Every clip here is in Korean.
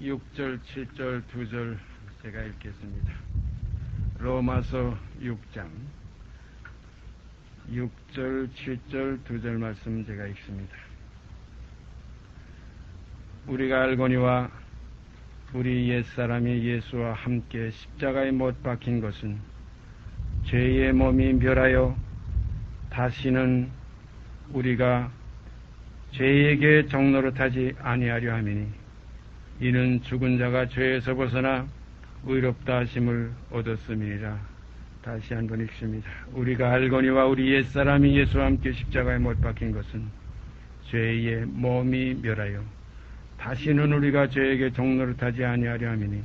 6절, 7절, 2절 제가 읽겠습니다. 로마서 6장 6절, 7절, 2절 말씀 제가 읽습니다. 우리가 알거니와 우리 옛사람이 예수와 함께 십자가에 못 박힌 것은 죄의 몸이 멸하여 다시는 우리가 죄에게 정노릇하지 아니하려 함이니 이는 죽은 자가 죄에서 벗어나 의롭다 하심을 얻었음이니라. 다시 한 번 읽습니다. 우리가 알거니와 우리 옛사람이 예수와 함께 십자가에 못 박힌 것은 죄의 몸이 멸하여 다시는 우리가 죄에게 종노릇하지 아니하려 함이니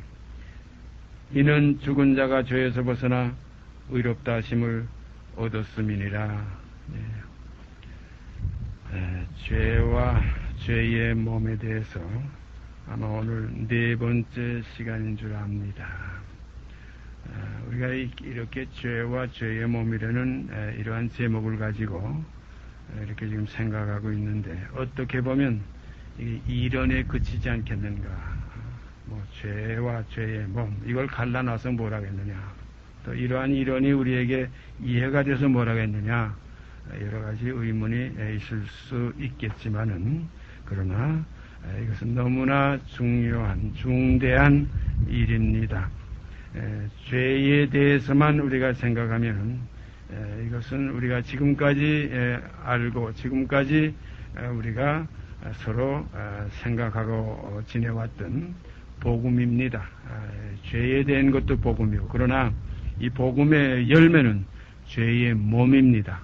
이는 죽은 자가 죄에서 벗어나 의롭다 하심을 얻었음이니라. 네. 네, 죄와 죄의 몸에 대해서 아마 오늘 네 번째 시간인 줄 압니다. 아, 우리가 이렇게 죄와 죄의 몸이라는 이러한 제목을 가지고 이렇게 지금 생각하고 있는데 어떻게 보면 이론에 그치지 않겠는가? 뭐 죄와 죄의 몸 이걸 갈라놔서 뭐라겠느냐? 또 이러한 이론이 우리에게 이해가 돼서 뭐라겠느냐? 여러 가지 의문이 있을 수 있겠지만은 그러나 이것은 너무나 중요한 중대한 일입니다. 죄에 대해서만 우리가 생각하면 이것은 우리가 지금까지 알고 지금까지 우리가 서로 생각하고 지내왔던 복음입니다. 죄에 대한 것도 복음이고 그러나 이 복음의 열매는 죄의 몸입니다.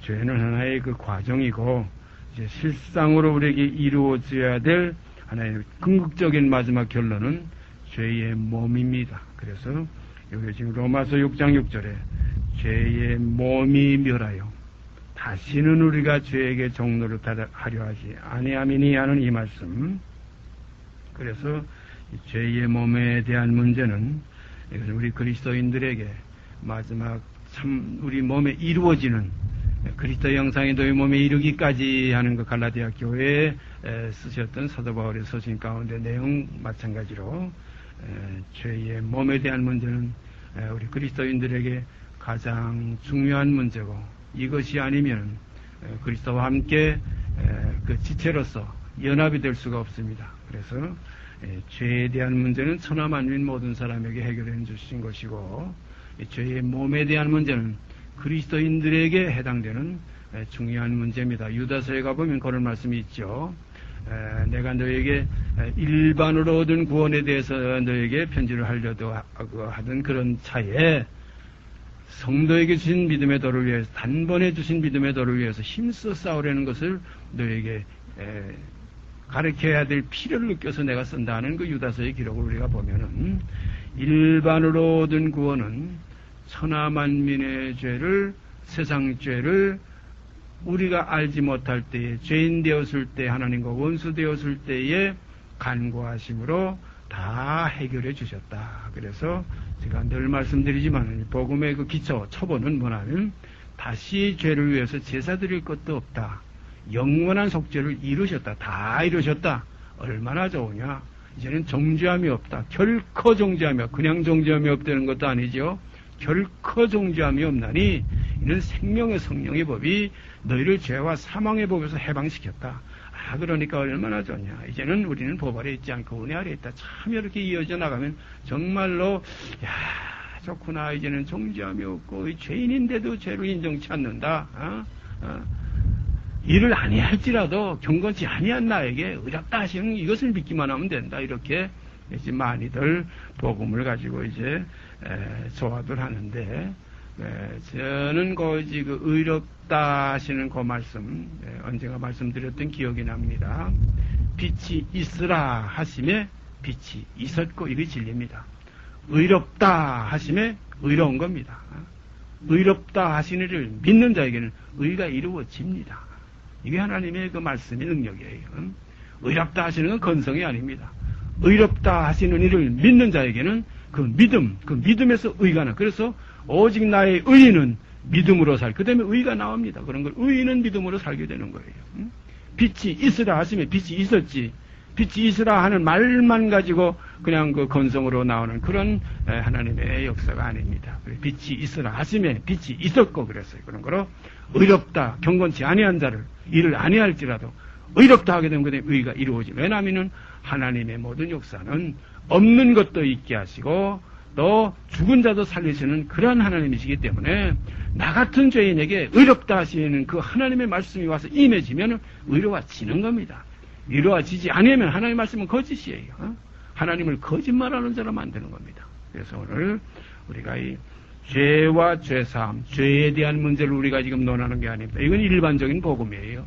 죄는 하나의 그 과정이고 이제 실상으로 우리에게 이루어져야 될 하나의 궁극적인 마지막 결론은 죄의 몸입니다. 그래서 여기 지금 로마서 6장 6절에 죄의 몸이 멸하여 다시는 우리가 죄에게 종로를 하려 하지 아니함이니 하는 이 말씀. 그래서 죄의 몸에 대한 문제는 우리 그리스도인들에게 마지막 참 우리 몸에 이루어지는 그리스도 형상이 너희 몸에 이르기까지 하는 그 갈라디아 교회에 쓰셨던 사도 바울의 서신 가운데 내용 마찬가지로 죄의 몸에 대한 문제는 우리 그리스도인들에게 가장 중요한 문제고 이것이 아니면 그리스도와 함께 그 지체로서 연합이 될 수가 없습니다. 그래서 죄에 대한 문제는 천하만민 모든 사람에게 해결해 주신 것이고 죄의 몸에 대한 문제는 그리스도인들에게 해당되는 중요한 문제입니다. 유다서에 가보면 그런 말씀이 있죠. 내가 너에게 일반으로 얻은 구원에 대해서 너에게 편지를 하려도 하던 그런 차에 성도에게 주신 믿음의 도를 위해서 단번에 주신 믿음의 도를 위해서 힘써 싸우려는 것을 너에게 가르쳐야 될 필요를 느껴서 내가 쓴다는 그 유다서의 기록을 우리가 보면은 일반으로 얻은 구원은 천하 만민의 죄를 세상 죄를 우리가 알지 못할 때에 죄인 되었을 때 하나님과 원수 되었을 때에 간구하심으로 다 해결해 주셨다. 그래서 제가 늘 말씀드리지만 복음의 그 기초 초보는 뭐냐면 다시 죄를 위해서 제사 드릴 것도 없다. 영원한 속죄를 이루셨다. 다 이루셨다. 얼마나 좋으냐. 이제는 정죄함이 없다. 결코 정죄함이 없. 그냥 정죄함이 없다는 것도 아니죠. 결코 정죄함이 없나니 이는 생명의 성령의 법이 너희를 죄와 사망의 법에서 해방시켰다. 아 그러니까 얼마나 좋냐. 이제는 우리는 법 아래 있지 않고 은혜 아래 있다. 참 이렇게 이어져 나가면 정말로 야 좋구나. 이제는 정죄함이 없고 죄인인데도 죄를 인정치 않는다. 어? 어? 일을 아니할지라도 경건치 아니한 나에게 의롭다 하시는 이것을 믿기만 하면 된다. 이렇게 이제 많이들 복음을 가지고 이제 조합을 하는데 저는 거지 그 의롭다 하시는 그 말씀 언제가 말씀드렸던 기억이 납니다. 빛이 있으라 하심에 빛이 있었고 이게 진리입니다. 의롭다 하심에 의로운 겁니다. 의롭다 하시는 이를 믿는 자에게는 의가 이루어집니다. 이게 하나님의 그 말씀의 능력이에요. 의롭다 하시는 건 건성이 아닙니다. 의롭다 하시는 이를 믿는 자에게는 그 믿음, 그 믿음에서 의가 나. 그래서 오직 나의 의는 믿음으로 살. 그 다음에 의가 나옵니다. 그런 걸 의는 믿음으로 살게 되는 거예요. 빛이 있으라 하시면 빛이 있었지. 빛이 있으라 하는 말만 가지고 그냥 그 건성으로 나오는 그런 하나님의 역사가 아닙니다. 빛이 있으라 하시면 빛이 있었고 그랬어요. 그런 거로 의롭다 경건치 아니한 자를 일을 아니할지라도 의롭다 하게 되면 그때 의가 이루어지. 왜냐하면 하나님의 모든 역사는 없는 것도 있게 하시고 또 죽은 자도 살리시는 그러한 하나님이시기 때문에 나 같은 죄인에게 의롭다 하시는 그 하나님의 말씀이 와서 임해지면 의로워지는 겁니다. 의로워지지 않으면 하나님의 말씀은 거짓이에요. 어? 하나님을 거짓말하는 자로 만드는 겁니다. 그래서 오늘 우리가 이 죄와 죄사함, 죄에 대한 문제를 우리가 지금 논하는 게 아닙니다. 이건 일반적인 복음이에요.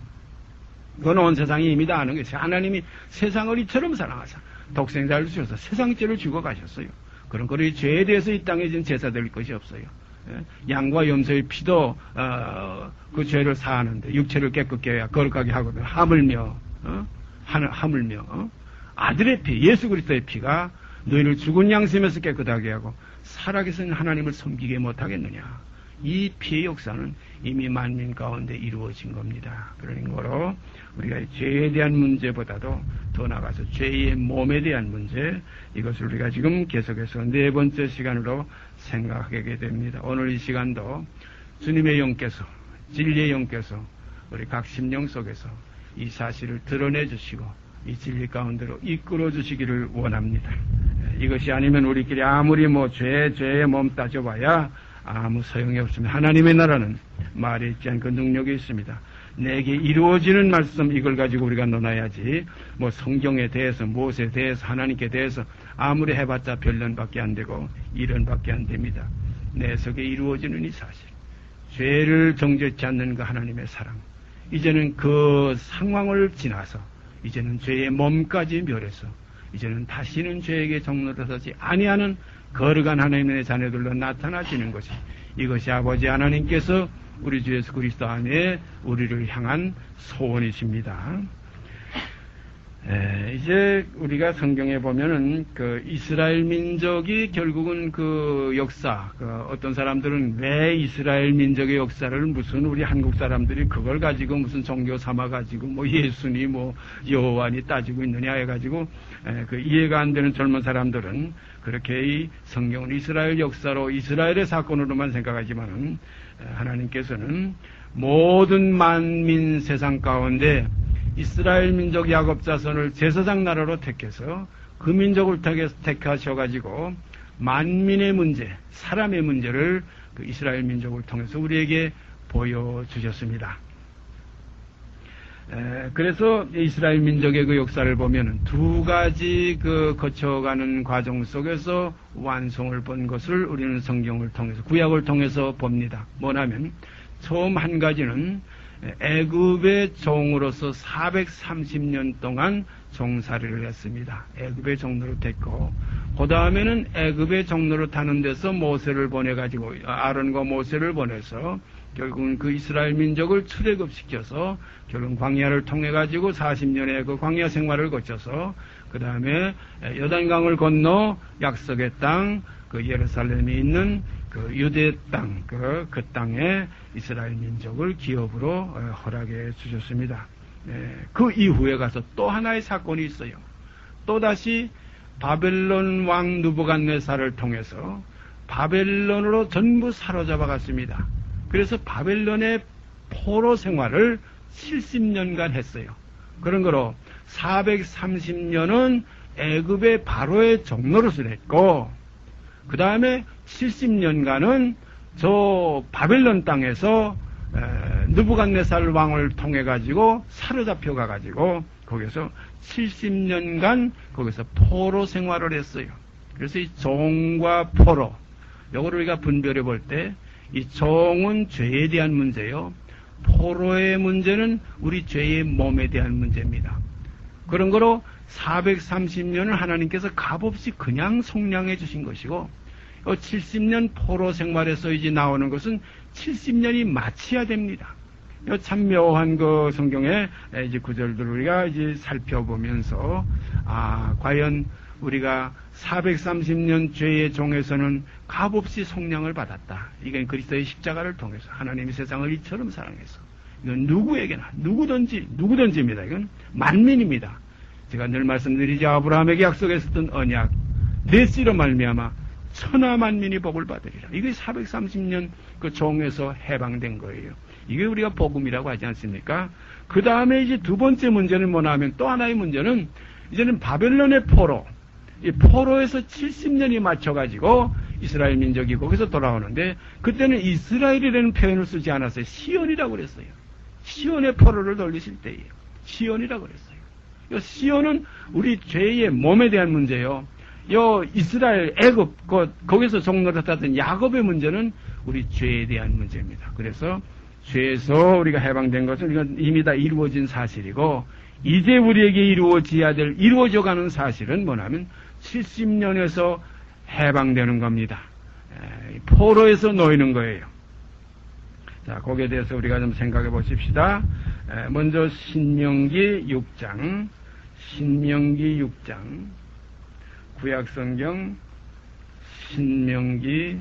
그건 온 세상이 이미 다 아는 것이 하나님이 세상을 이처럼 사랑하사 독생자를 주셔서 세상 죄를 주고 가셨어요. 그런 거를 죄에 대해서 이 땅에 지금 제사될 것이 없어요. 예? 양과 염소의 피도 어, 그 죄를 사하는데 육체를 깨끗게 해야 거룩하게 하거든. 하물며 어? 하물며 어? 아들의 피 예수 그리스도의 피가 너희를 죽은 양심에서 깨끗하게 하고 살아계신 하나님을 섬기게 못하겠느냐. 이 피의 역사는 이미 만민 가운데 이루어진 겁니다. 그러는 거로 우리가 죄에 대한 문제보다도 더 나가서 죄의 몸에 대한 문제 이것을 우리가 지금 계속해서 네 번째 시간으로 생각하게 됩니다. 오늘 이 시간도 주님의 영께서 진리의 영께서 우리 각 심령 속에서 이 사실을 드러내 주시고 이 진리 가운데로 이끌어 주시기를 원합니다. 이것이 아니면 우리끼리 아무리 뭐 죄, 죄의 몸 따져봐야 아무 소용이 없습니다. 하나님의 나라는 말이 있지 않고 능력이 있습니다. 내게 이루어지는 말씀 이걸 가지고 우리가 논해야지 뭐 성경에 대해서 무엇에 대해서 하나님께 대해서 아무리 해봤자 별론밖에 안 되고 이론밖에 안 됩니다. 내 속에 이루어지는 이 사실 죄를 정죄치 않는 그 하나님의 사랑 이제는 그 상황을 지나서 이제는 죄의 몸까지 멸해서 이제는 다시는 죄에게 정로서지 아니하는 거룩한 하나님의 자녀들로 나타나지는 것이 이것이 아버지 하나님께서 우리 주 예수 그리스도 안에 우리를 향한 소원이십니다. 에, 이제 우리가 성경에 보면은 그 이스라엘 민족이 결국은 그 역사, 그 어떤 사람들은 왜 이스라엘 민족의 역사를 무슨 우리 한국 사람들이 그걸 가지고 무슨 종교 삼아 가지고 뭐 예수니 뭐 여호와니 따지고 있느냐 해가지고 에, 그 이해가 안 되는 젊은 사람들은 그렇게 이 성경은 이스라엘 역사로 이스라엘의 사건으로만 생각하지만은 하나님께서는 모든 만민 세상 가운데 이스라엘 민족 야곱 자손을 제사장 나라로 택해서 그 민족을 택하셔가지고 만민의 문제, 사람의 문제를 그 이스라엘 민족을 통해서 우리에게 보여주셨습니다. 그래서 이스라엘 민족의 그 역사를 보면 두 가지 그 거쳐가는 과정 속에서 완성을 본 것을 우리는 성경을 통해서 구약을 통해서 봅니다. 뭐냐면 처음 한 가지는 애굽의 종으로서 430년 동안 종살이를 했습니다. 애굽의 종로로 됐고 그 다음에는 애굽의 종로로 타는 데서 모세를 보내가지고 아론과 모세를 보내서 결국은 그 이스라엘 민족을 출애굽시켜서 결국 광야를 통해 가지고 40년의 그 광야 생활을 거쳐서 그 다음에 여단강을 건너 약속의 땅, 그 예루살렘에 있는 그 유대 땅, 그, 그 땅에 이스라엘 민족을 기업으로 어, 허락해 주셨습니다. 그 이후에 가서 또 하나의 사건이 있어요. 또다시 바벨론 왕 누부갓네살을 통해서 바벨론으로 전부 사로잡아 갔습니다. 그래서 바벨론의 포로 생활을 70년간 했어요. 그런 거로 430년은 애굽의 바로의 종로릇을 했고 그 다음에 70년간은 저 바벨론 땅에서 느부갓네살 왕을 통해 가지고 사로잡혀 가 가지고 거기서 70년간 거기서 포로 생활을 했어요. 그래서 이 종과 포로 요거를 우리가 분별해 볼때 이 종은 죄에 대한 문제요. 포로의 문제는 우리 죄의 몸에 대한 문제입니다. 그런 거로 430년을 하나님께서 값없이 그냥 속량해 주신 것이고 70년 포로 생활에서 이제 나오는 것은 70년이 마치야 됩니다. 참 묘한 그 성경의 이제 구절들 우리가 이제 살펴보면서 아 과연 우리가 430년 죄의 종에서는 값없이 속량을 받았다. 이건 그리스도의 십자가를 통해서 하나님이 세상을 이처럼 사랑해서 이건 누구에게나 누구든지 누구든지입니다. 이건 만민입니다. 제가 늘 말씀드리지 아브라함에게 약속했었던 언약 내 씨로 말미암아 천하 만민이 복을 받으리라. 이게 430년 그 종에서 해방된 거예요. 이게 우리가 복음이라고 하지 않습니까? 그 다음에 이제 두 번째 문제는 뭐냐 하면 또 하나의 문제는 이제는 바벨론의 포로, 이 포로에서 70년이 맞춰가지고 이스라엘 민족이 거기서 돌아오는데 그때는 이스라엘이라는 표현을 쓰지 않았어요. 시온이라고 그랬어요. 시온의 포로를 돌리실 때예요. 시온이라고 그랬어요. 이 시온은 우리 죄의 몸에 대한 문제요. 요 이스라엘 애굽 거기서 종노릇하던 야곱의 문제는 우리 죄에 대한 문제입니다. 그래서 죄에서 우리가 해방된 것은 이건 이미 다 이루어진 사실이고 이제 우리에게 이루어져야 될 이루어져 가는 사실은 뭐냐면 70년에서 해방되는 겁니다. 포로에서 놓이는 거예요. 자, 거기에 대해서 우리가 좀 생각해 보십시다. 먼저 신명기 6장, 신명기 6장, 구약성경, 신명기,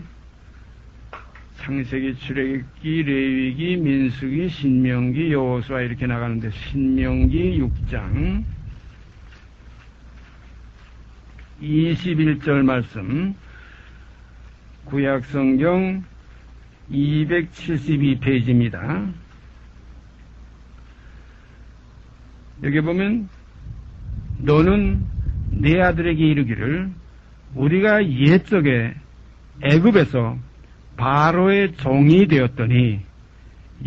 창세기, 출애굽기, 레위기, 민수기, 신명기, 여호수아 이렇게 나가는데 신명기 6장 21절 말씀 구약성경 272페이지입니다. 여기 보면 너는 내 아들에게 이르기를 우리가 옛적에 애굽에서 바로의 종이 되었더니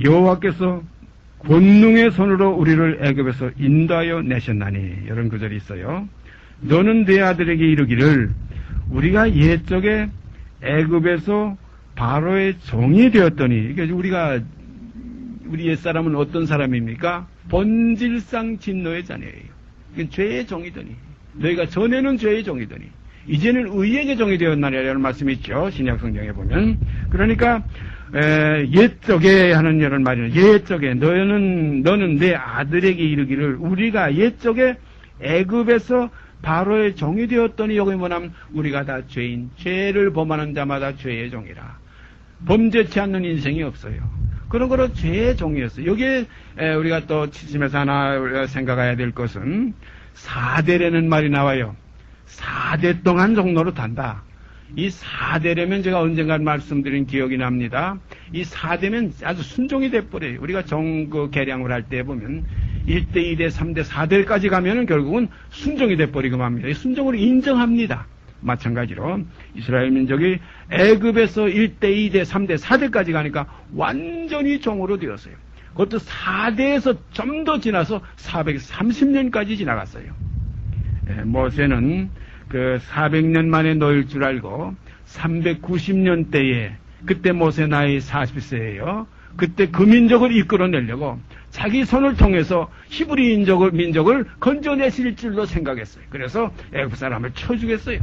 여호와께서 권능의 손으로 우리를 애굽에서 인도하여 내셨나니 이런 구절이 있어요. 너는 내 아들에게 이르기를 우리가 옛적에 애굽에서 바로의 종이 되었더니 이게 우리가 우리 옛사람은 어떤 사람입니까? 본질상 진노의 자녀예요. 죄의 종이더니 너희가 전에는 죄의 종이더니 이제는 의에게 종이 되었나라는 말씀이 있죠. 신약 성경에 보면. 그러니까 에, 옛적에 하는 이런 말이는 옛적에 너는 너는 내 아들에게 이르기를 우리가 옛적에 애굽에서 바로의 종이 되었더니 여기 뭐냐면 우리가 다 죄인 죄를 범하는 자마다 죄의 종이라 범죄치 않는 인생이 없어요. 그런 거로 죄의 종이었어요. 여기에 우리가 또 치심에서 하나 생각해야 될 것은 사대라는 말이 나와요. 4대 동안 종로로 탄다. 이 4대라면 제가 언젠가 말씀드린 기억이 납니다. 이 4대면 아주 순종이 돼버려요. 우리가 정그 개량을 할 때 보면 1대, 2대, 3대, 4대까지 가면은 결국은 순종이 돼버리고 맙니다. 순종을 인정합니다. 마찬가지로 이스라엘 민족이 애굽에서 1대, 2대, 3대, 4대까지 가니까 완전히 종으로 되었어요. 그것도 4대에서 좀 더 지나서 430년까지 지나갔어요. 예, 모세는 그 400년 만에 놓일 줄 알고 390년 대에 그때 모세 나이 40세예요. 그때 그 민족을 이끌어내려고 자기 손을 통해서 히브리 민족을, 민족을 건져내실 줄로 생각했어요. 그래서 애굽 사람을 쳐주겠어요.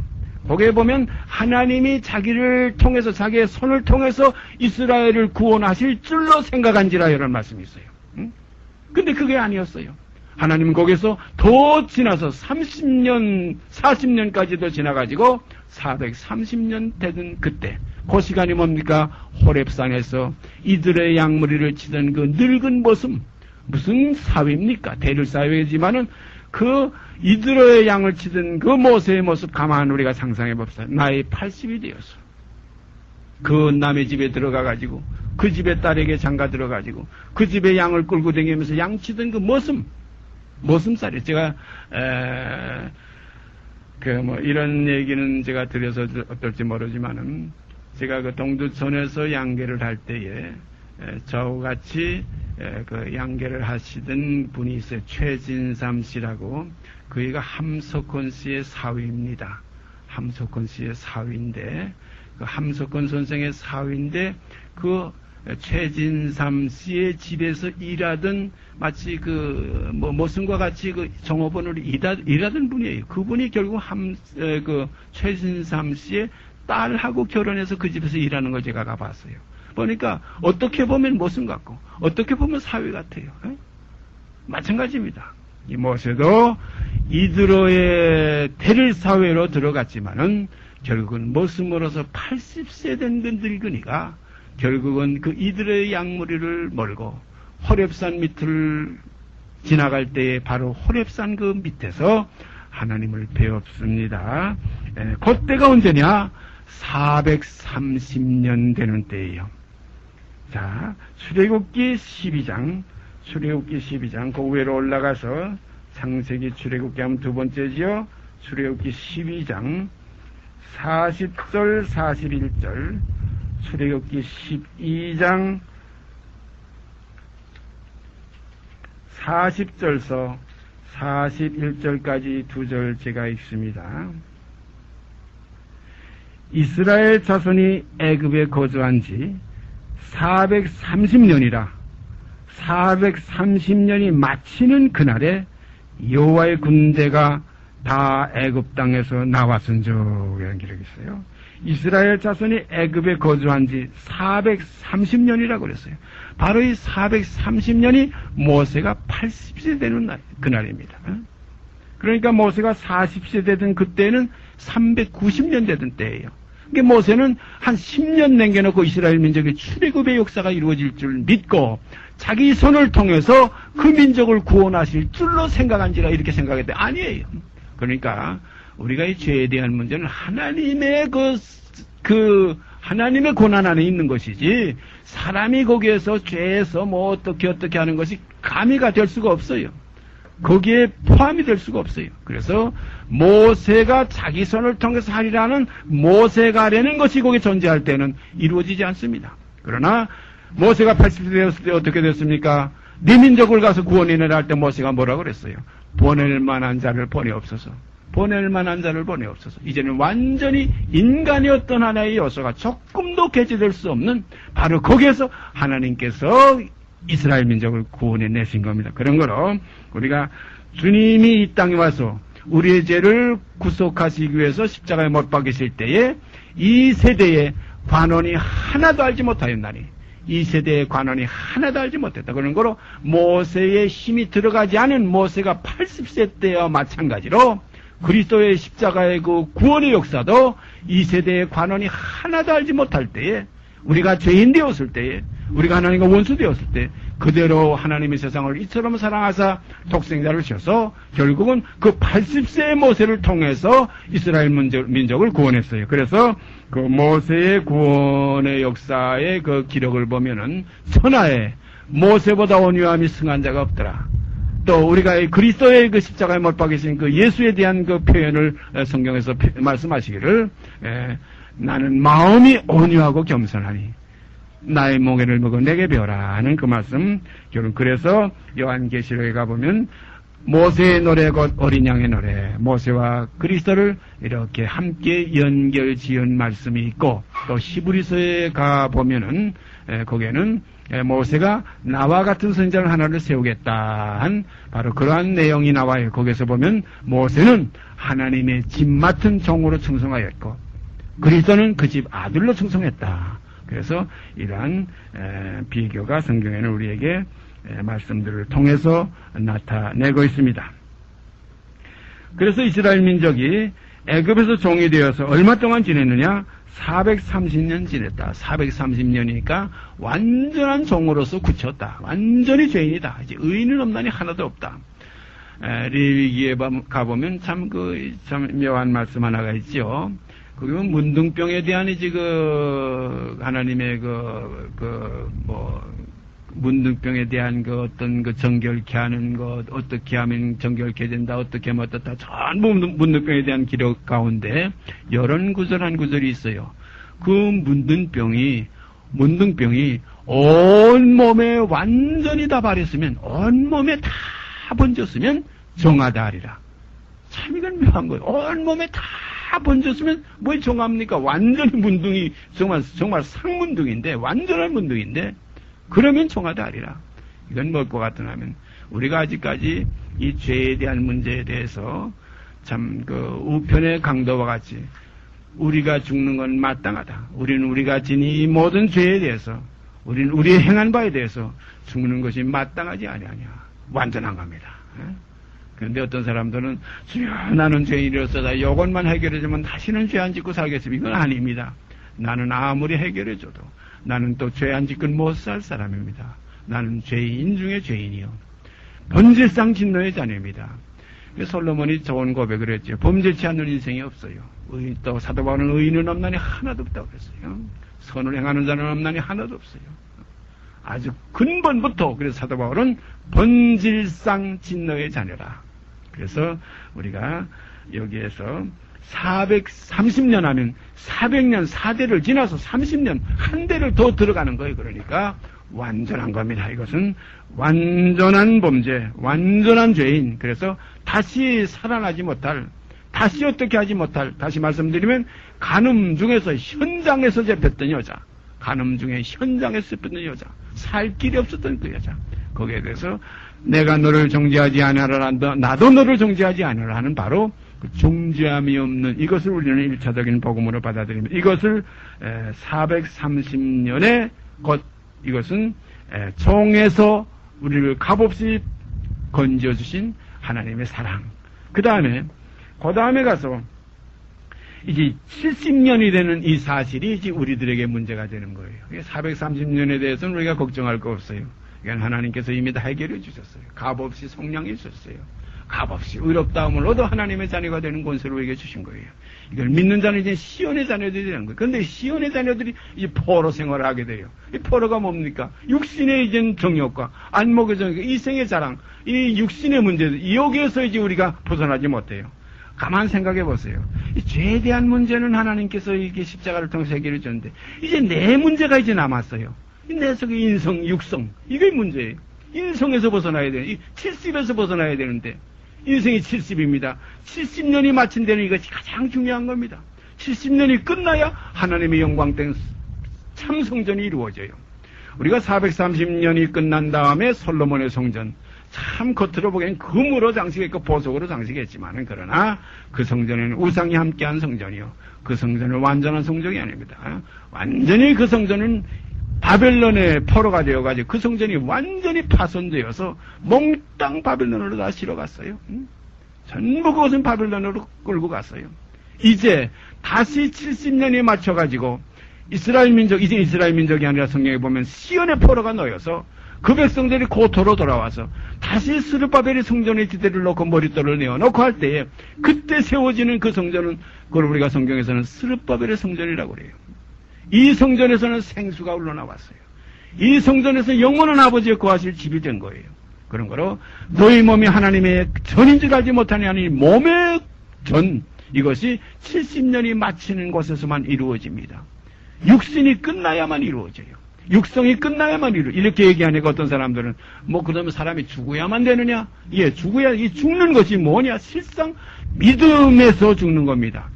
거기에 보면 하나님이 자기를 통해서 자기의 손을 통해서 이스라엘을 구원하실 줄로 생각한지라 이런 말씀이 있어요. 응? 근데 그게 아니었어요. 하나님은 거기서 더 지나서 30년, 40년까지도 지나가지고 430년 되던 그때 그 시간이 뭡니까? 호랩산에서 이들의 양머리를 치던 그 늙은 모습 무슨 사회입니까? 대를 사회지만은 그 이들의 양을 치던 그 모세의 모습 가만 우리가 상상해 봅시다. 나이 80이 되었어. 그 남의 집에 들어가 가지고 그 집의 딸에게 장가 들어 가지고 그 집에 양을 끌고 다니면서 양 치던 그 모습 모슴살이 제가 그뭐 이런 얘기는 제가 드려서 어떨지 모르지만은 제가 그 동두천에서 양계를 할 때에 저와 같이 그 양계를 하시던 분이 있어요. 최진삼 씨라고 그이가 함석헌 씨의 사위입니다. 함석헌 씨의 사위인데 그 함석헌 선생의 사위인데 그 최진삼 씨의 집에서 일하던 마치 그, 뭐, 모순과 같이 그 종업원으로 일하, 던 분이에요. 그분이 결국 함, 에, 그, 최진삼 씨의 딸하고 결혼해서 그 집에서 일하는 걸 제가 가봤어요. 보니까 어떻게 보면 모순 같고, 어떻게 보면 사회 같아요. 에? 마찬가지입니다. 이 모세도 이드로의 대를 사회로 들어갔지만은 결국은 모습으로서 80세 된 늙은이가 결국은 그 이들의 양머리를 몰고 허랩산 밑을 지나갈 때에 바로 호랩산 그 밑에서 하나님을 배웠습니다. 에, 그때가 언제냐? 430년 되는 때예요. 자, 출애굽기 12장, 출애굽기 12장 그 위로 올라가서 창세기 출애굽기 하면 두 번째지요. 출애굽기 12장 40절 41절 출애굽기 12장 40절서 41절까지 두 절 제가 읽습니다. 이스라엘 자손이 애굽에 거주한 지 430년이라 430년이 마치는 그날에 여호와의 군대가 다 애굽 땅에서 나왔은즉 기록이 있어요. 이스라엘 자손이 애굽에 거주한 지 430년이라고 그랬어요. 바로 이 430년이 모세가 80세 되는 날, 그날입니다. 그러니까 모세가 40세 되던 그때는 390년 되던 때예요. 그러니까 모세는 한 10년 남겨놓고 이스라엘 민족의 출애굽의 역사가 이루어질 줄 믿고 자기 손을 통해서 그 민족을 구원하실 줄로 생각한지라 이렇게 생각했대. 아니에요. 그러니까 우리가 이 죄에 대한 문제는 하나님의 그, 그, 하나님의 고난 안에 있는 것이지, 사람이 거기에서 죄에서 뭐 어떻게 어떻게 하는 것이 가미가 될 수가 없어요. 거기에 포함이 될 수가 없어요. 그래서 모세가 자기 손을 통해서 하리라는 모세가 하려는 것이 거기 존재할 때는 이루어지지 않습니다. 그러나 모세가 80세 되었을 때 어떻게 됐습니까? 네 민족을 가서 구원해내라 할 때 모세가 뭐라고 그랬어요? 보낼 만한 자를 보내옵소서. 보낼 만한 자를 보내옵소서. 이제는 완전히 어떤 하나의 요소가 조금도 개재될 수 없는 바로 거기에서 하나님께서 이스라엘 민족을 구원해 내신 겁니다. 그런 거로 우리가 주님이 이 땅에 와서 우리의 죄를 구속하시기 위해서 십자가에 못 박이실 때에 이 세대에 관원이 하나도 알지 못하였나니 이 세대의 관원이 하나도 알지 못했다. 그런 거로 모세의 힘이 들어가지 않은 모세가 80세 때와 마찬가지로 그리스도의 십자가의 그 구원의 역사도 이 세대의 관원이 하나도 알지 못할 때에 우리가 죄인 되었을 때에 우리가 하나님과 원수 되었을 때 그대로 하나님의 세상을 이처럼 사랑하사 독생자를 주셔서 결국은 그 80세의 모세를 통해서 이스라엘 민족, 을 구원했어요. 그래서 그 모세의 구원의 역사의 그 기록을 보면은 천하에 모세보다 온유함이 승한 자가 없더라. 또 우리가 그리스도의 그 십자가에 못 박이신 그 예수에 대한 그 표현을 성경에서 말씀하시기를 에, 나는 마음이 온유하고 겸손하니 나의 몽에를 먹어 내게 배워라 하는 그 말씀 결국 그래서 요한계시록에 가보면 모세의 노래 곧 어린 양의 노래 모세와 그리스도를 이렇게 함께 연결 지은 말씀이 있고 또 시브리서에 가보면은 거기에는 모세가 나와 같은 선자를 하나를 세우겠다 한 바로 그러한 내용이 나와요. 거기서 보면 모세는 하나님의 집 맡은 종으로 충성하였고 그리스도는 그 집 아들로 충성했다. 그래서 이러한 비교가 성경에는 우리에게 말씀들을 통해서 나타내고 있습니다. 그래서 이스라엘 민족이 애굽에서 종이 되어서 얼마 동안 지냈느냐? 430년 지냈다. 430년이니까 완전한 종으로서 굳혔다. 완전히 죄인이다. 이제 의인은 없나니 하나도 없다. 레위기에 가보면 참 그, 참 묘한 말씀 하나가 있죠. 거기 면 문둥병에 대한 이제 그, 하나님의 그, 그, 뭐, 문둥병에 대한 그 어떤 그 정결케 하는 것, 어떻게 하면 정결케 된다, 어떻게 하면 어떻다, 전부 문둥병에 대한 기록 가운데 이런 구절 한 구절이 있어요. 그 문둥병이, 문둥병이 온 몸에 완전히 다 바랬으면, 온 몸에 다 번졌으면 정하다 하리라. 참 이건 묘한 거예요. 온 몸에 다 번졌으면 뭐 정합니까? 완전히 문둥이 정말 정말 상문둥인데 완전한 문둥인데 그러면 정하다 하리라. 이건 뭘것 같으 하면 우리가 아직까지 이 죄에 대한 문제에 대해서 참 그 우편의 강도와 같이 우리가 죽는 건 마땅하다. 우리는 우리가 지니 이 모든 죄에 대해서 우리는 우리의 행한 바에 대해서 죽는 것이 마땅하지 아니하냐. 완전한 겁니다. 그런데 어떤 사람들은 주여 나는 죄인이로서 이것만 해결해주면 다시는 죄 안 짓고 살겠습니다. 이건 아닙니다. 나는 아무리 해결해줘도 나는 또 죄 안 짓고 못 살 사람입니다. 나는 죄인 중에 죄인이요. 본질상 진노의 자녀입니다. 솔로몬이 좋은 고백을 했죠. 범죄치 않는 인생이 없어요. 의, 또 사도 바울은 의인은 없나니 하나도 없다고 그랬어요. 선을 행하는 자는 없나니 하나도 없어요. 아주 근본부터 그래서 사도 바울은 본질상 진노의 자녀라. 그래서 우리가 여기에서 430년 하면 400년 4대를 지나서 30년 한 대를 더 들어가는 거예요. 그러니까 완전한 겁니다. 이것은 완전한 범죄, 완전한 죄인. 그래서 다시 살아나지 못할, 다시 어떻게 하지 못할, 다시 말씀드리면 간음 중에서 현장에서 잡혔던 여자, 간음 중에 현장에서 잡혔던 여자, 살 길이 없었던 그 여자. 거기에 대해서 내가 너를 정죄하지 않으라, 나도 너를 정죄하지 하는 바로 그 종지함이 없는 이것을 우리는 일차적인 복음으로 받아들입니다. 이것을 430년에 곧 이것은 종에서 우리를 값없이 건져주신 하나님의 사랑. 그 다음에, 그 다음에 가서 이제 70년이 되는 이 사실이 이제 우리들에게 문제가 되는 거예요. 430년에 대해서는 우리가 걱정할 거 없어요. 이건 하나님께서 이미 다 해결해 주셨어요. 값없이 성량이 있었어요. 값없이 의롭다함을 얻어 하나님의 자녀가 되는 권세를 우리에게 주신 거예요. 이걸 믿는 자는 이제 시온의 자녀들이 되는 거예요. 그런데 시온의 자녀들이 이제 포로 생활을 하게 돼요. 이 포로가 뭡니까? 육신의 이제 정욕과 안목의 정욕, 이생의 자랑, 이 육신의 문제들, 여기에서 이제 우리가 벗어나지 못해요. 가만 생각해 보세요. 이 죄에 대한 문제는 하나님께서 이게 십자가를 통해서 해결해 줬는데, 이제 내 문제가 이제 남았어요. 내 속의 인성, 육성, 이게 문제예요. 인성에서 벗어나야. 이 70에서 벗어나야 되는데, 인생이 70입니다. 70년이 마친 데는 이것이 가장 중요한 겁니다. 70년이 끝나야 하나님의 영광 된 참성전이 이루어져요. 우리가 430년이 끝난 다음에 솔로몬의 성전, 참 겉으로 보기엔 금으로 장식했고 보석으로 장식했지만은 그러나 그 성전에는 우상이 함께한 성전이요. 그 성전은 완전한 성전이 아닙니다. 완전히 그 성전은 바벨론의 포로가 되어가지고 그 성전이 완전히 파손되어서 몽땅 바벨론으로 다 실어갔어요. 응? 전부 그것은 바벨론으로 끌고 갔어요. 이제 다시 70년에 맞춰가지고 이스라엘 민족, 이제 이스라엘 민족이 아니라 성경에 보면 시온의 포로가 놓여서 그 백성들이 고토로 돌아와서 다시 스르바벨의 성전의 지대를 놓고 머릿돌을 내어놓고 할 때에 그때 세워지는 그 성전은 그걸 우리가 성경에서는 스르바벨의 성전이라고 그래요. 이 성전에서는 생수가 흘러나왔어요. 이 성전에서 영원한 아버지의 거하실 집이 된 거예요. 그런 거로 너희 몸이 하나님의 전인 줄 알지 못하니 아니 몸의 전 이것이 70년이 마치는 곳에서만 이루어집니다. 육신이 끝나야만 이루어져요. 육성이 끝나야만 이루. 이렇게 얘기하니까 어떤 사람들은 뭐 그러면 사람이 죽어야만 되느냐? 예, 죽어야 이 죽는 것이 뭐냐? 실상 믿음에서 죽는 겁니다.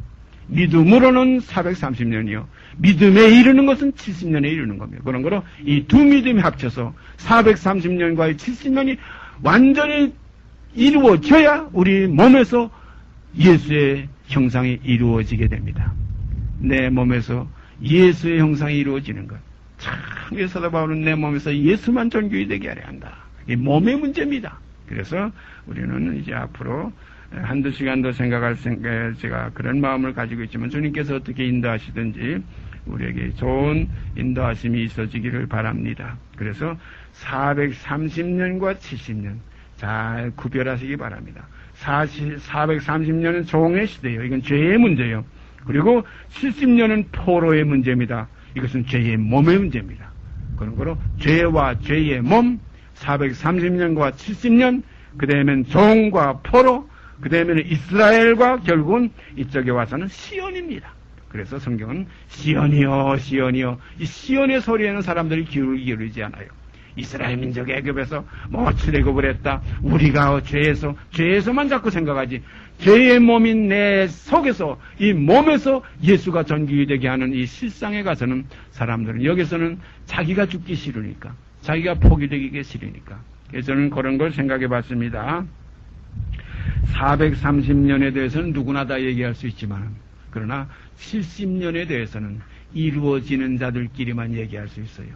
믿음으로는 430년이요. 믿음에 이르는 것은 70년에 이르는 겁니다. 그런 거로 이 두 믿음이 합쳐서 430년과의 70년이 완전히 이루어져야 우리 몸에서 예수의 형상이 이루어지게 됩니다. 내 몸에서 예수의 형상이 이루어지는 것. 참, 사도 바울은 내 몸에서 예수만 존귀히 되게 하려 한다. 이 몸의 문제입니다. 그래서 우리는 이제 앞으로 한두 시간 더 생각할 생각, 제가 그런 마음을 가지고 있지만 주님께서 어떻게 인도하시든지 우리에게 좋은 인도하심이 있어지기를 바랍니다. 그래서 430년과 70년 잘 구별하시기 바랍니다. 40, 430년은 종의 시대예요. 이건 죄의 문제예요. 그리고 70년은 포로의 문제입니다. 이것은 죄의 몸의 문제입니다. 그런 거로 죄와 죄의 몸, 430년과 70년, 그 다음엔 종과 포로, 그 다음에는 이스라엘과 결국은 이쪽에 와서는 시온입니다. 그래서 성경은 시온이요, 시온이요. 이 시온의 소리에는 사람들이 귀를 기울이지 않아요. 이스라엘 민족 애굽에서 뭐 출애굽을 했다. 우리가 죄에서 죄에서만 자꾸 생각하지. 죄의 몸인 내 속에서 이 몸에서 예수가 전기이 되게 하는 이 실상에 가서는 사람들은 여기서는 자기가 죽기 싫으니까 자기가 포기되기 싫으니까 그래서 저는 그런 걸 생각해 봤습니다. 430년에 대해서는 누구나 다 얘기할 수 있지만 그러나 70년에 대해서는 이루어지는 자들끼리만 얘기할 수 있어요.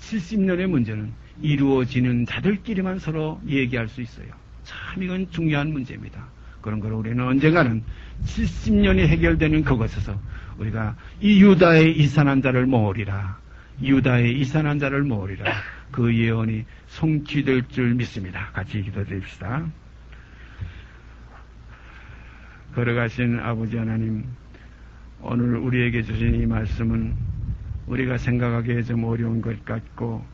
70년의 문제는 이루어지는 자들끼리만 서로 얘기할 수 있어요. 참 이건 중요한 문제입니다. 그런 걸 우리는 언젠가는 70년이 해결되는 그곳에서 우리가 이 유다의 이산한 자를 모으리라. 유다의 이산한 자를 모으리라. 그 예언이 성취될 줄 믿습니다. 같이 기도드립시다. 걸어가신 아버지 하나님, 오늘 우리에게 주신 이 말씀은 우리가 생각하기에 좀 어려운 것 같고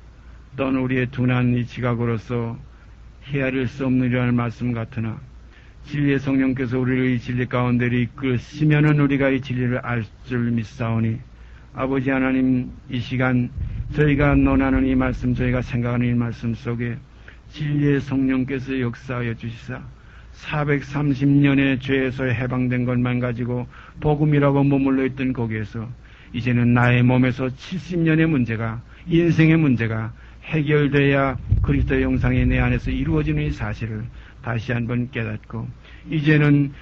또는 우리의 둔한 이 지각으로서 헤아릴 수 없는 이러한 말씀 같으나 진리의 성령께서 우리를 이 진리 가운데 이끌시면은 우리가 이 진리를 알 줄 믿사오니 아버지 하나님 이 시간 저희가 논하는 이 말씀 저희가 생각하는 이 말씀 속에 진리의 성령께서 역사하여 주시사 430년의 죄에서 해방된 것만 가지고 복음이라고 머물러 있던 거기에서 이제는 나의 몸에서 70년의 문제가 인생의 문제가 해결돼야 그리스도 영상이 내 안에서 이루어지는 이 사실을 다시 한번 깨닫고 이제는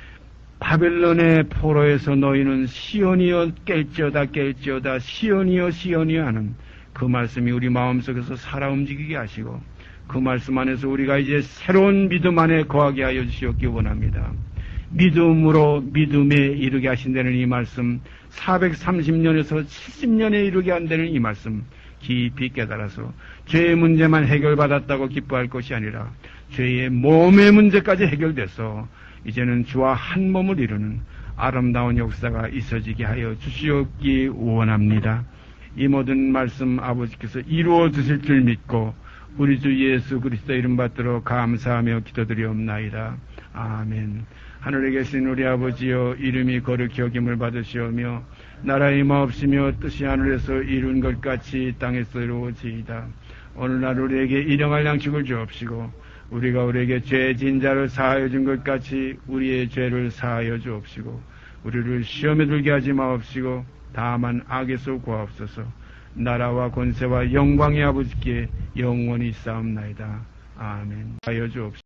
바벨론의 포로에서 너희는 시온이여 깰지어다 깰지어다 시온이여 시온이여 하는 그 말씀이 우리 마음속에서 살아 움직이게 하시고 그 말씀 안에서 우리가 이제 새로운 믿음 안에 거하게 하여 주시옵기 원합니다. 믿음으로 믿음에 이르게 하신다는 이 말씀 430년에서 70년에 이르게 한다는 이 말씀 깊이 깨달아서 죄의 문제만 해결받았다고 기뻐할 것이 아니라 죄의 몸의 문제까지 해결돼서 이제는 주와 한 몸을 이루는 아름다운 역사가 있어지게 하여 주시옵기 원합니다. 이 모든 말씀 아버지께서 이루어 주실 줄 믿고 우리 주 예수 그리스도 이름 받들어 감사하며 기도드리옵나이다. 아멘. 하늘에 계신 우리 아버지여 이름이 거룩히 여김을 받으시오며 나라의 마없으며 뜻이 하늘에서 이룬 것 같이 땅에서 이루어지이다. 오늘날 우리에게 일용할 양식을 주옵시고 우리가 우리에게 죄 진 자를 사하여 준 것 같이 우리의 죄를 사하여 주옵시고 우리를 시험에 들게 하지 마옵시고 다만 악에서 구하옵소서 나라와 권세와 영광의 아버지께 영원히 싸움나이다. 아멘. 하여 주옵시고